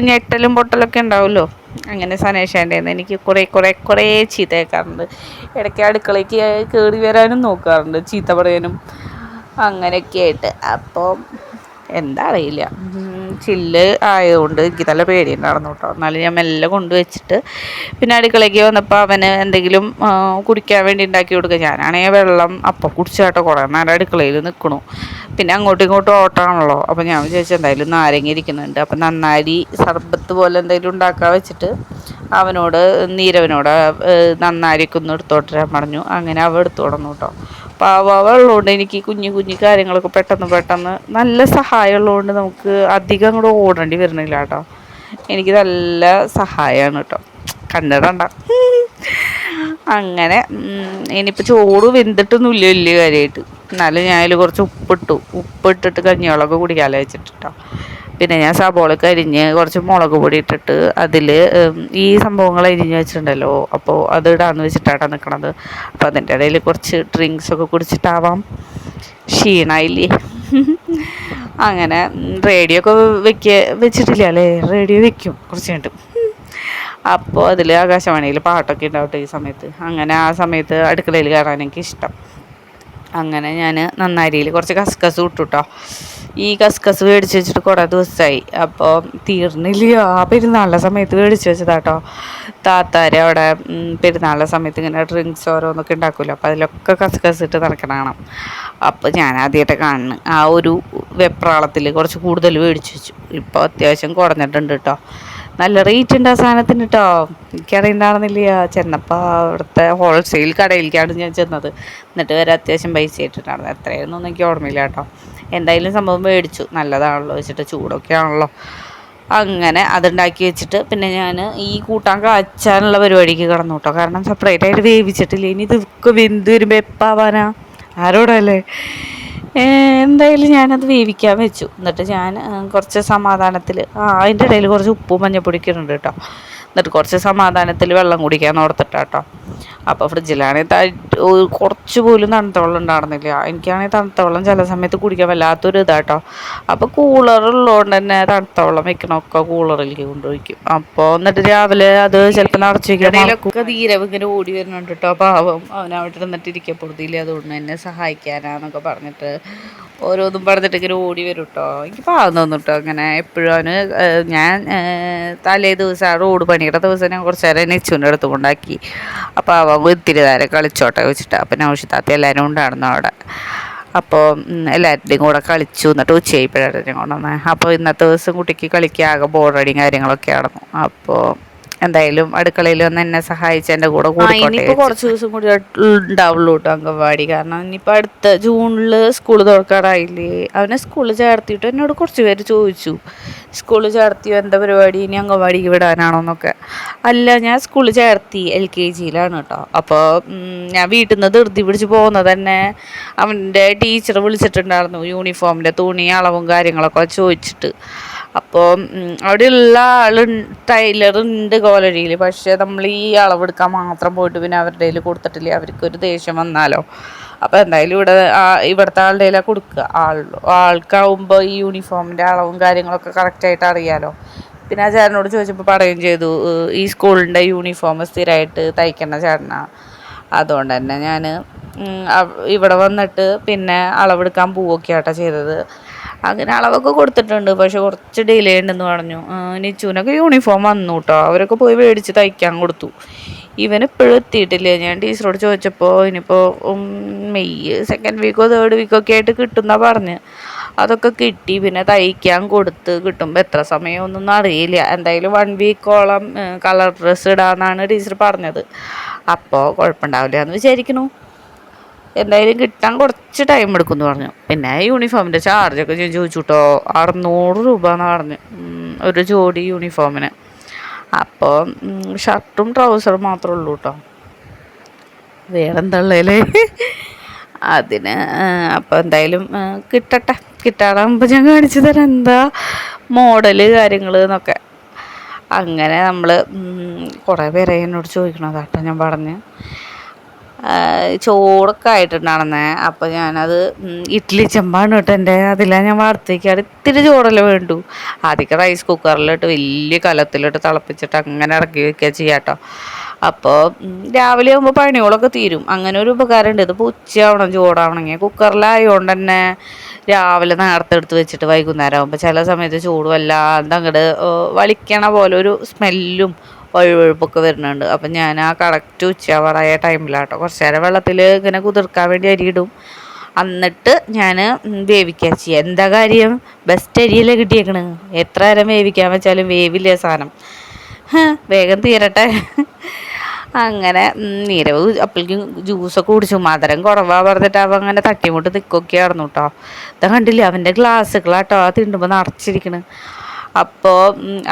ഞെട്ടലും പൊട്ടലൊക്കെ ഉണ്ടാവുമല്ലോ. അങ്ങനെ സനേഷേന്റെ എനിക്ക് കുറേ കുറേ കുറേ ചീത്ത കേൾക്കാറുണ്ട്. ഇടയ്ക്ക് അടുക്കളയ്ക്ക് കയറി വരാനും നോക്കാറുണ്ട് ചീത്ത പറയാനും അങ്ങനെയൊക്കെ ആയിട്ട് അപ്പോൾ എന്താ അറിയില്ല. ചില്ല് ആയതുകൊണ്ട് എനിക്ക് നല്ല പേടിയുണ്ടായിരുന്നു കേട്ടോ. എന്നാലും ഞാൻ മെല്ലെ കൊണ്ടുവച്ചിട്ട് പിന്നെ അടുക്കളയ്ക്ക് വന്നപ്പോൾ അവന് എന്തെങ്കിലും കുടിക്കാൻ വേണ്ടി ഉണ്ടാക്കി കൊടുക്കുക. ഞാനാണെങ്കിൽ വെള്ളം അപ്പം കുടിച്ചാട്ടോ കുറേ നേരം അടുക്കളയിൽ നിൽക്കണു. പിന്നെ അങ്ങോട്ടും ഇങ്ങോട്ടും ഓട്ടാണല്ലോ അപ്പം ഞാൻ വിചാരിച്ചു എന്തായാലും നാരങ്ങ ഇരിക്കുന്നുണ്ട്. അപ്പം നന്നാരി സർബത്ത് പോലെ എന്തെങ്കിലും ഉണ്ടാക്കാൻ വെച്ചിട്ട് അവനോട് നീരവനോട് നന്നാരിക്കൊന്ന് നന്നാരിയൊക്കെ ഒന്ന് എടുത്തോട്ട് വരാൻ പറഞ്ഞു. അങ്ങനെ അവ എടുത്തു കൊടുന്നു കേട്ടോ. പാവ ഉള്ളതുകൊണ്ട് എനിക്ക് കുഞ്ഞു കുഞ്ഞു കാര്യങ്ങളൊക്കെ പെട്ടെന്ന് പെട്ടെന്ന് നല്ല സഹായം ഉള്ളതുകൊണ്ട് നമുക്ക് അധികം അങ്ങോട്ട് ഓടേണ്ടി വരുന്നില്ല കേട്ടോ. എനിക്ക് നല്ല സഹായമാണ് കേട്ടോ. കണ്ടിടണ്ട അങ്ങനെ ഇനിയിപ്പോൾ ചോറ് വെന്തിട്ടൊന്നുമില്ല വലിയ കാര്യമായിട്ട്. എന്നാലും ഞാൻ അതിൽ കുറച്ച് ഉപ്പിട്ടു. ഉപ്പിട്ടിട്ട് കഞ്ഞിവെള്ളമൊക്കെ കുടിക്കാലോ വെച്ചിട്ടോ പിന്നെ ഞാൻ സബോളൊക്കെ അരിഞ്ഞ് കുറച്ച് മുളക് പൊടി ഇട്ടിട്ട് അതിൽ ഈ സംഭവങ്ങൾ അരിഞ്ഞ് വെച്ചിട്ടുണ്ടല്ലോ അപ്പോൾ അത് ഇടാന്ന് വെച്ചിട്ടാണ് നിൽക്കണത് അപ്പോൾ അതിന്റെ ഇടയിൽ കുറച്ച് ഡ്രിങ്ക്സ് ഒക്കെ കുടിച്ചിട്ടാവാം. ക്ഷീണായില്ലേ? അങ്ങനെ റേഡിയോ ഒക്കെ വെക്ക വെച്ചിട്ടില്ല അല്ലേ? റേഡിയോ വെക്കും കുറച്ച് കണ്ട് അപ്പോൾ അതിൽ ആകാശവാണിയിൽ പാട്ടൊക്കെ ഉണ്ടാവട്ടെ ഈ സമയത്ത്. അങ്ങനെ ആ സമയത്ത് അടുക്കളയിൽ കയറാൻ എനിക്ക് ഇഷ്ടം. അങ്ങനെ ഞാൻ നന്നാരിയിൽ കുറച്ച് കസ്കസ് ഇട്ടു കേട്ടോ ഈ കസ്കസ് മേടിച്ച് വെച്ചിട്ട് കുറേ ദിവസമായി അപ്പോൾ തീർന്നില്ല. ആ പെരുന്നാളിന്റെ സമയത്ത് മേടിച്ച് വെച്ചതാട്ടോ. താത്താരെ അവിടെ പെരുന്നാളിന്റെ സമയത്ത് ഇങ്ങനെ ഡ്രിങ്ക്സ് ഓരോന്നൊക്കെ ഉണ്ടാക്കുമല്ലോ അപ്പോൾ അതിലൊക്കെ കസ്കസ് ഇട്ട് നടക്കണം അപ്പോൾ ഞാൻ ആദ്യമായിട്ട് കാണുന്നു. ആ ഒരു വെപ്രാളത്തിൽ കുറച്ച് കൂടുതൽ മേടിച്ച് വെച്ചു. ഇപ്പോൾ അത്യാവശ്യം കുറഞ്ഞിട്ടുണ്ട് കേട്ടോ നല്ല റേറ്റ് ഉണ്ട് ആ സാധനത്തിന് കേട്ടോ എനിക്കറിയണ്ടാണെന്നില്ല ചെന്നപ്പോൾ അവിടുത്തെ ഹോൾസെയിൽ കടയിലേക്കാണ് ഞാൻ ചെന്നത്. എന്നിട്ട് വരെ അത്യാവശ്യം പൈസ ഇട്ടിട്ടുണ്ടായിരുന്നു. എത്രയായിരുന്നു എനിക്ക് ഓർമ്മയില്ല കേട്ടോ എന്തായാലും സംഭവം മേടിച്ചു. നല്ലതാണല്ലോ വെച്ചിട്ട് ചൂടൊക്കെ ആണല്ലോ. അങ്ങനെ അതുണ്ടാക്കി വെച്ചിട്ട് പിന്നെ ഞാൻ ഈ കൂട്ടാൻ കാച്ചാനുള്ള പരിപാടിക്ക് കിടന്നു കേട്ടോ കാരണം സെപ്പറേറ്റ് ആയിട്ട് വേവിച്ചിട്ടില്ല. ഇനി ഇതൊക്കെ വെന്ത് വരുമ്പോൾ എപ്പാവാനാ? ആരോടല്ലേ? എന്തായാലും ഞാനത് വേവിക്കാൻ വെച്ചു. എന്നിട്ട് ഞാൻ കുറച്ച് സമാധാനത്തിൽ ആ അതിന്റെ ഇടയിൽ കുറച്ച് ഉപ്പും മഞ്ഞപ്പൊടിക്കുന്നുണ്ട് കേട്ടോ. എന്നിട്ട് കുറച്ച് സമാധാനത്തിൽ വെള്ളം കുടിക്കാൻ ഓർത്തിട്ടാട്ടോ. അപ്പോൾ ഫ്രിഡ്ജിലാണെങ്കിൽ കുറച്ച് പോലും തണുത്ത വെള്ളം ഉണ്ടായിരുന്നില്ല. എനിക്കാണെങ്കിൽ തണുത്ത വെള്ളം ചില സമയത്ത് കുടിക്കാൻ വല്ലാത്തൊരു ഇതാട്ടോ. അപ്പോൾ കൂളർ ഉള്ളതുകൊണ്ട് തന്നെ തണുത്ത വെള്ളം വെക്കണമൊക്കെ കൂളറിലേക്ക് കൊണ്ടുപോയിക്കും. അപ്പോൾ എന്നിട്ട് രാവിലെ അത് ചിലപ്പോൾ നിറച്ച് വയ്ക്കുക ധീരവ് ഇങ്ങനെ ഓടി വരുന്നുണ്ട് കേട്ടോ പാവം. അവൻ അവിടെ ഇരുന്നിട്ട് ഇരിക്കപ്പെടുത്തില്ല അതുകൊണ്ട് എന്നെ സഹായിക്കാനാന്നൊക്കെ പറഞ്ഞിട്ട് ഓരോന്നും പറഞ്ഞിട്ട് ഇങ്ങനെ ഓടി വരും കേട്ടോ എനിക്ക് പാവം കേട്ടോ അങ്ങനെ. എപ്പോഴും അവന് ഞാൻ തലേ ദിവസം ആ റോഡ് പണിയുടെ ദിവസം ഞാൻ കുറച്ച് നേരം നെച്ചുവിന്റെ അടുത്ത് കൊണ്ടാക്കി. അപ്പോൾ അവൻ ഇത്തിരി നേരം കളിച്ചോട്ടെ വെച്ചിട്ട് അപ്പം നൗഷിതാത്ത എല്ലാവരും ഉണ്ടായിരുന്നു അവിടെ? അപ്പോൾ എല്ലാവരുടെയും കൂടെ കളിച്ചു എന്നിട്ട് ഉച്ചയായിപ്പോഴാണ് ഞാൻ കൊണ്ടുവന്നത് അപ്പോൾ ഇന്നത്തെ ദിവസം കുട്ടിക്ക് കളിക്കാകെ ബോർഡടിയും കാര്യങ്ങളൊക്കെ ആയിരുന്നു. അപ്പോൾ എന്തായാലും അടുക്കളയിൽ വന്ന് എന്നെ സഹായിച്ച എന്റെ കൂടെ കുറച്ച് ദിവസം കൂടി ഉണ്ടാവുള്ളൂ കേട്ടോ അംഗൻവാടി. കാരണം ഇനിയിപ്പോ അടുത്ത ജൂണിൽ സ്കൂൾ തുറക്കാറായില്ലേ? അവനെ സ്കൂളിൽ ചേർത്തിട്ട് എന്നോട് കുറച്ച് പേര് ചോദിച്ചു. സ്കൂളിൽ ചേർത്തിയോ? എന്താ പരിപാടി? ഇനി അംഗൻവാടിക്ക് വിടാനാണോ എന്നൊക്കെ. അല്ല ഞാൻ സ്കൂളിൽ ചേർത്തി എൽ കെ ജിയിലാണ് കേട്ടോ അപ്പോൾ ഞാൻ വീട്ടിൽ നിന്ന് ധൃതി പിടിച്ച് പോകുന്നത് തന്നെ അവന്റെ ടീച്ചർ വിളിച്ചിട്ടുണ്ടായിരുന്നു യൂണിഫോമിന്റെ തുണി അളവും കാര്യങ്ങളൊക്കെ ചോദിച്ചിട്ട്. അപ്പോൾ അവിടെയുള്ള ആൾ ടൈലറുണ്ട് കോലടിയിൽ പക്ഷേ നമ്മൾ ഈ അളവെടുക്കാൻ മാത്രം പോയിട്ട് പിന്നെ അവരുടെ കയ്യിൽ കൊടുത്തിട്ടില്ല. അവർക്കൊരു ദേഷ്യം വന്നാലോ? അപ്പോൾ എന്തായാലും ഇവിടെ ഇവിടുത്തെ ആളുടെ കയ്യിലാണ് കൊടുക്കുക. ആൾ ആൾക്കാവുമ്പോൾ ഈ യൂണിഫോമിന്റെ അളവും കാര്യങ്ങളൊക്കെ കറക്റ്റായിട്ട് അറിയാലോ? പിന്നെ ആ ചേട്ടനോട് ചോദിച്ചപ്പോൾ പറയുകയും ചെയ്തു ഈ സ്കൂളിന്റെ യൂണിഫോം സ്ഥിരമായിട്ട് തയ്ക്കണ ചേട്ടനാണ് അതുകൊണ്ട് തന്നെ ഞാൻ ഇവിടെ വന്നിട്ട് പിന്നെ അളവെടുക്കാൻ പോവുകയൊക്കെയാട്ടോ ചെയ്തത്. അങ്ങനെ അളവൊക്കെ കൊടുത്തിട്ടുണ്ട്. പക്ഷെ കുറച്ച് ഡിലേ ഉണ്ടെന്ന് പറഞ്ഞു. നിച്ചുവിനൊക്കെ യൂണിഫോം വന്നു കേട്ടോ അവരൊക്കെ പോയി മേടിച്ച് തയ്ക്കാൻ കൊടുത്തു. ഇവൻ ഇപ്പോഴും എത്തിയിട്ടില്ല. ഞാൻ ടീച്ചറോട് ചോദിച്ചപ്പോൾ ഇനിയിപ്പോൾ മെയ് സെക്കൻഡ് വീക്കോ തേർഡ് വീക്കോ ഒക്കെ ആയിട്ട് കിട്ടുന്നാ പറഞ്ഞ്. അതൊക്കെ കിട്ടി. പിന്നെ തയ്ക്കാൻ കൊടുത്ത് കിട്ടുമ്പോൾ എത്ര സമയമൊന്നും അറിയില്ല. എന്തായാലും വൺ വീക്കോളം കളർ ഡ്രസ്സ് ഇടാമെന്നാണ് ടീച്ചർ പറഞ്ഞത്. അപ്പോൾ കുഴപ്പമുണ്ടാവില്ല എന്ന് വിചാരിക്കണു എന്തായാലും കിട്ടാൻ കുറച്ച് ടൈം എടുക്കും എന്ന് പറഞ്ഞു. പിന്നെ യൂണിഫോമിന്റെ ചാർജൊക്കെ ഞാൻ ചോദിച്ചു കേട്ടോ അറുന്നൂറ് രൂപ എന്ന് പറഞ്ഞു. ഒരു ജോഡി യൂണിഫോമിന് അപ്പോൾ ഷർട്ടും ട്രൗസറും മാത്രമേ ഉള്ളൂ കേട്ടോ വേറെ വേറെന്താ അതിന് അപ്പോൾ എന്തായാലും കിട്ടട്ടെ. കിട്ടാറാകുമ്പോൾ ഞാൻ കാണിച്ചു തരാം. എന്താ മോഡൽ കാര്യങ്ങൾ എന്നൊക്കെ. അങ്ങനെ നമ്മൾ കുറേ പേരെ എന്നോട് ചോദിക്കണം അതാട്ടോ ഞാൻ പറഞ്ഞ്. ചോറൊക്കെ ആയിട്ടുണ്ടാണെന്നേ. അപ്പോൾ ഞാനത് ഇഡ്ഡലി ചെമ്പാണ് കേട്ടോ എന്റെ അതിലാണ് ഞാൻ വാർത്തയ്ക്കാറ് ഇത്തിരി ചോറല്ലേ വേണ്ടു. ആദ്യമൊക്കെ റൈസ് കുക്കറിലിട്ട് വലിയ കലത്തിലിട്ട് തിളപ്പിച്ചിട്ട് അങ്ങനെ ഇറക്കി വെക്കുക ചെയ്യാട്ടോ അപ്പോൾ രാവിലെ ആകുമ്പോൾ പണികളൊക്കെ തീരും. അങ്ങനെ ഒരു ഉപകാരമുണ്ട്. ഇതിപ്പോൾ ഉച്ചയാവണം ചൂടാവണമെങ്കിൽ കുക്കറിലായതുകൊണ്ട് തന്നെ രാവിലെ നേരത്തെ എടുത്ത് വെച്ചിട്ട് വൈകുന്നേരം ആകുമ്പോൾ ചില സമയത്ത് ചൂട് വല്ലാണ്ട് അങ്ങോട്ട് വലിക്കണ പോലെ ഒരു സ്മെല്ലും വഴുവഴുപ്പൊക്കെ വരുന്നുണ്ട്. അപ്പം ഞാൻ ആ കറക്റ്റ് ഉച്ചയാവാറായ ടൈമിലാട്ടോ. കുറച്ച് നേരം വെള്ളത്തിൽ ഇങ്ങനെ കുതിർക്കാൻ വേണ്ടി അരിയിടും എന്നിട്ട് ഞാൻ വേവിക്കാൻ ചെയ്യുക എന്താ കാര്യം? ബെസ്റ്റ് അരിയല്ലേ കിട്ടിയേക്കണ്. എത്ര നേരം വേവിക്കാൻ വെച്ചാലും വേവില്ലേ സാധനം. വേഗം തീരട്ടെ. അങ്ങനെ നീരവ് അപ്പോഴേക്കും ജ്യൂസൊക്കെ കുടിച്ചു. മധുരം കുറവാ പറഞ്ഞിട്ട് അവ അങ്ങനെ തട്ടിമുട്ട് നിൽക്കൊക്കെ ആയിരുന്നു കേട്ടോ ഇതാ കണ്ടില്ല? അവന്റെ ഗ്ലാസ്സുകളാട്ടോ ആ തിണ്ടുമ്പോൾ നിറച്ചിരിക്കണ്. അപ്പോൾ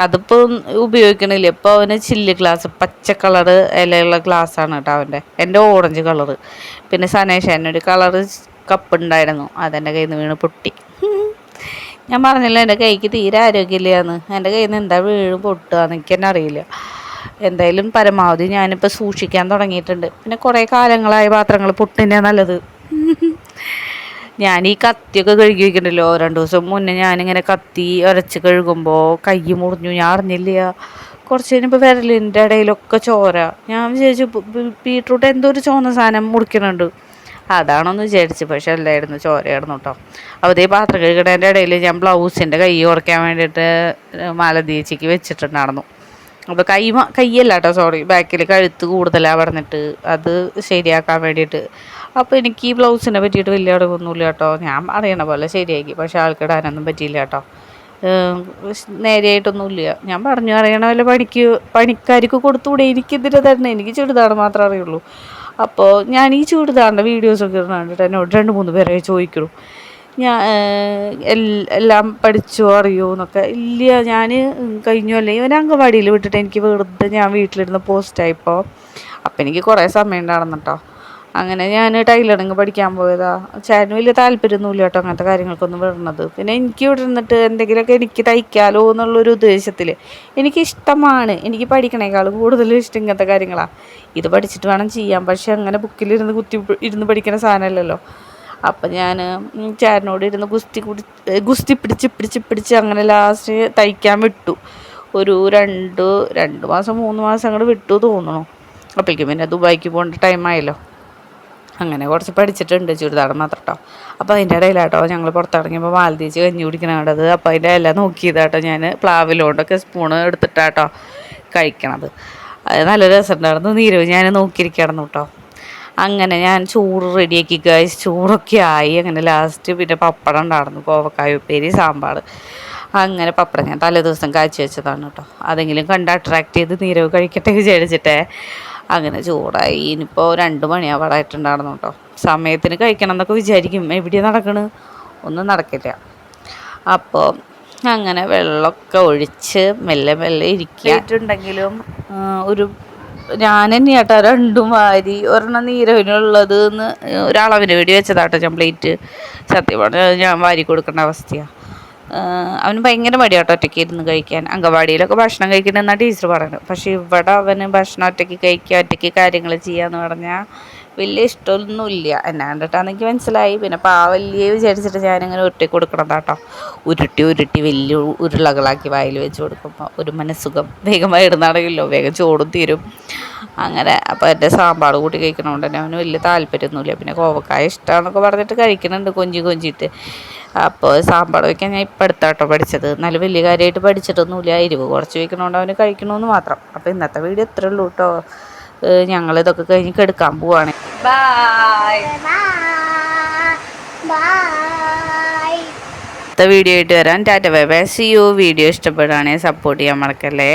അതിപ്പോൾ ഉപയോഗിക്കണില്ല. ഇപ്പോൾ അവന് ചില്ല് ഗ്ലാസ് പച്ച കളറ് ഇലയുള്ള ഗ്ലാസ്സാണ് കേട്ടോ അവന്റെ. എന്റെ ഓറഞ്ച് കളറ് പിന്നെ സനേഷ് ഒരു കളറ് കപ്പ് ഉണ്ടായിരുന്നു. അതെന്റെ കയ്യിൽ നിന്ന് വീണ് പൊട്ടി. ഞാൻ പറഞ്ഞില്ല എന്റെ കൈക്ക് തീരെ ആരോഗ്യമില്ലയെന്ന് എന്റെ കയ്യിൽ നിന്ന് എന്താ വീഴും പൊട്ടുക എനിക്ക് തന്നെ അറിയില്ല എന്തായാലും പരമാവധി ഞാനിപ്പോൾ സൂക്ഷിക്കാൻ തുടങ്ങിയിട്ടുണ്ട്. പിന്നെ കുറേ കാലങ്ങളായ പാത്രങ്ങൾ പൊട്ടിന്റെ നല്ലത്. ഞാൻ ഈ കത്തിയൊക്കെ കഴുകി വെക്കണ്ടല്ലോ. രണ്ട് ദിവസം മുന്നേ ഞാനിങ്ങനെ കത്തി ഉരച്ച് കഴുകുമ്പോൾ കൈ മുറിഞ്ഞു. ഞാൻ അറിഞ്ഞില്ല. കുറച്ച് കഴിഞ്ഞപ്പോൾ വിരലിന്റെ ഇടയിലൊക്കെ ചോര. ഞാൻ വിചാരിച്ചു ബീട്രൂട്ട് എന്തോ ഒരു ചോന്ന സാധനം മുറിക്കണുണ്ട്. അതാണോന്ന് വിചാരിച്ചു. പക്ഷെ അല്ലായിരുന്നു. ചോരയായിരുന്നു കേട്ടോ അപ്പോൾ ഈ പാത്രം കഴുകണേന്റെ ഇടയിൽ ഞാൻ ബ്ലൗസിന്റെ കൈ ഉറക്കാൻ വേണ്ടിയിട്ട് മാലതീച്ചയ്ക്ക് വെച്ചിട്ടുണ്ടായിരുന്നു. അപ്പോൾ കൈ കയ്യല്ല കേട്ടോ സോറി. ബാക്കിൽ കഴുത്ത് കൂടുതലാണ് പറഞ്ഞിട്ട് അത് ശരിയാക്കാൻ വേണ്ടിയിട്ട്. അപ്പോൾ എനിക്ക് ഈ ബ്ലൗസിനെ പറ്റിയിട്ട് വലിയ അറിവൊന്നുമില്ല കേട്ടോ. ഞാൻ അറിയണ പോലെ ശരിയാക്കി. പക്ഷേ ആൾക്കിടാനൊന്നും പറ്റിയില്ല കേട്ടോ. നേരെയായിട്ടൊന്നുമില്ല. ഞാൻ പറഞ്ഞു അറിയണ പോലെ പണിക്ക് പണിക്കാർക്ക് കൊടുത്തുകൂടെ? എനിക്കെതിരെ തന്നെ എനിക്ക് ചുരിദാർ മാത്രമേ അറിയുള്ളൂ. അപ്പോൾ ഞാൻ ഈ ചുരിദാറിന്റെ വീഡിയോസൊക്കെ കണ്ടിട്ട് എന്നോട് രണ്ട് മൂന്ന് പേരെ ചോദിക്കണം ഞാൻ എല്ലാം പഠിച്ചോ അറിയോ എന്നൊക്കെ. ഇല്ല ഞാൻ കഴിഞ്ഞു. അല്ലെങ്കിൽ ഇവൻ അംഗൻവാടിയിൽ വിട്ടിട്ട് എനിക്ക് വെറുതെ ഞാൻ വീട്ടിലിരുന്ന് പോസ്റ്റായപ്പോൾ അപ്പം എനിക്ക് കുറേ സമയം ഉണ്ടായിരുന്നു കേട്ടോ. അങ്ങനെ ഞാൻ ടൈലറിങ് പഠിക്കാൻ പോയതാ. ചേട്ടന് വലിയ താല്പര്യമൊന്നുമില്ല കേട്ടോ അങ്ങനത്തെ കാര്യങ്ങൾക്കൊന്നും വിടണത്. പിന്നെ എനിക്ക് ഇവിടെ നിന്നിട്ട് എന്തെങ്കിലുമൊക്കെ എനിക്ക് തയ്ക്കാലോ എന്നുള്ളൊരു ഉദ്ദേശത്തിൽ എനിക്കിഷ്ടമാണ്. എനിക്ക് പഠിക്കണേക്കാളും കൂടുതൽ ഇഷ്ടം ഇങ്ങനത്തെ കാര്യങ്ങളാണ് ഇത് പഠിച്ചിട്ട് വേണം ചെയ്യാൻ. പക്ഷെ അങ്ങനെ ബുക്കിലിരുന്ന് കുത്തി ഇരുന്ന് പഠിക്കുന്ന സാധനമല്ലല്ലോ. അപ്പം ഞാൻ ചേട്ടനോട് ഇരുന്ന് ഗുസ്തി കുടി ഗുസ്തി പിടിച്ച് പിടിച്ച് പിടിച്ച് അങ്ങനെ ലാസ്റ്റ് തയ്ക്കാൻ വിട്ടു. ഒരു രണ്ട് രണ്ട് മാസം മൂന്ന് മാസം അങ്ങോട്ട് വിട്ടു തോന്നണു. അപ്പോഴേക്കും പിന്നെ ദുബായിക്ക് പോകേണ്ട ടൈമായല്ലോ അങ്ങനെ കുറച്ച് പഠിച്ചിട്ടുണ്ട് ചുരിദാർ മാത്രം കേട്ടോ അപ്പോൾ അതിന്റെ ഇടയിലാട്ടോ ഞങ്ങൾ പുറത്തിറങ്ങിയപ്പോൾ വാൽതീച്ച് കഞ്ഞി കുടിക്കണത് അപ്പോൾ അതിന്റെ എല്ലാം നോക്കിയതാട്ടോ ഞാൻ പ്ലാവിലോണ്ടൊക്കെ സ്പൂണ് എടുത്തിട്ടാട്ടോ കഴിക്കണത്. അത് നല്ല രസമുണ്ടായിരുന്നു. നീരവ് ഞാൻ നോക്കിയിരിക്കണം കേട്ടോ അങ്ങനെ ഞാൻ ചോറ് റെഡിയാക്കി കഴിച്ച് ചോറൊക്കെ ആയി. അങ്ങനെ ലാസ്റ്റ് പിന്നെ പപ്പടം ഉണ്ടായിരുന്നു. കോവക്കായ ഉപ്പേരി സാമ്പാർ അങ്ങനെ പപ്പടം ഞാൻ തലേ ദിവസം കാച്ചി വെച്ചതാണ് കേട്ടോ. അതെങ്കിലും കണ്ട് അട്രാക്ട് ചെയ്ത് നീരവ് കഴിക്കട്ടെ വിചാരിച്ചിട്ടേ. അങ്ങനെ ചൂടായി. ഇനിയിപ്പോൾ രണ്ട് മണിയാവാടായിട്ടുണ്ടായിരുന്നു കേട്ടോ. സമയത്തിന് കഴിക്കണം എന്നൊക്കെ വിചാരിക്കും. എവിടെയാണ് നടക്കണ്? ഒന്നും നടക്കില്ല. അപ്പോൾ അങ്ങനെ വെള്ളമൊക്കെ ഒഴിച്ച് മെല്ലെ മെല്ലെ ഇരിക്കുന്നുണ്ടെങ്കിലും ഒരു ഞാൻ തന്നെയാട്ടോ രണ്ടും വാരി ഒരെണ്ണം നീരവിനുള്ളത് എന്ന് ഒരളവിന് വേണ്ടി വെച്ചതാട്ടോ ഞാൻ പ്ലേറ്റ്. സത്യം പറഞ്ഞാൽ ഞാൻ വാരി കൊടുക്കേണ്ട അവസ്ഥയാണ് അവന് ഭയങ്കര മടി കേട്ടോ ഒറ്റയ്ക്ക് ഇരുന്ന് കഴിക്കാൻ. അങ്കവാടിയിലൊക്കെ ഭക്ഷണം കഴിക്കണമെന്നാണ് ടീച്ചർ പറയുന്നത് പക്ഷേ ഇവിടെ അവന് ഭക്ഷണം ഒറ്റയ്ക്ക് കഴിക്കുക ഒറ്റയ്ക്ക് കാര്യങ്ങൾ ചെയ്യുക എന്ന് പറഞ്ഞാൽ വലിയ ഇഷ്ടമൊന്നുമില്ല. എന്നെ കണ്ടിട്ടാന്ന് എനിക്ക് മനസ്സിലായി. പിന്നെ പാവല്യ വിചാരിച്ചിട്ട് ഞാനിങ്ങനെ ഉരുട്ടി കൊടുക്കണതാട്ടോ ഉരുട്ടി ഉരുട്ടി വലിയ ഉരുളകളാക്കി വായിൽ വെച്ച് കൊടുക്കുമ്പോൾ ഒരു മനസ്സുഖം വേഗമായി ഇടുന്നാണെങ്കിലോ വേഗം ചോടും തീരും. അങ്ങനെ അപ്പോൾ എന്റെ സാമ്പാർ കൂട്ടി കഴിക്കണതുകൊണ്ട് തന്നെ അവന് വലിയ താല്പര്യമൊന്നുമില്ല. പിന്നെ കോവക്കായ ഇഷ്ടമാണെന്നൊക്കെ പറഞ്ഞിട്ട് കഴിക്കുന്നുണ്ട് കൊഞ്ചി കൊഞ്ചിട്ട് അപ്പോൾ സാമ്പാർ വയ്ക്കാൻ ഞാൻ ഇപ്പം അടുത്താട്ടോ പഠിച്ചത്. നല്ല വലിയ കാര്യമായിട്ട് പഠിച്ചിട്ടൊന്നുമില്ല. എരിവ് കുറച്ച് വയ്ക്കണോണ്ട് അവന് കഴിക്കണമെന്ന് മാത്രം. അപ്പോൾ ഇന്നത്തെ വീഡിയോ ഇത്രേ ഉള്ളൂ കേട്ടോ ഞങ്ങളിതൊക്കെ കഴിഞ്ഞ് കെടുക്കാൻ പോവാണ്. അടുത്ത വീഡിയോ ആയിട്ട് വരാൻ tata bye bye. See you video ഇഷ്ടപ്പെടുകയാണെങ്കിൽ സപ്പോർട്ട് ചെയ്യാൻ മറക്കല്ലേ.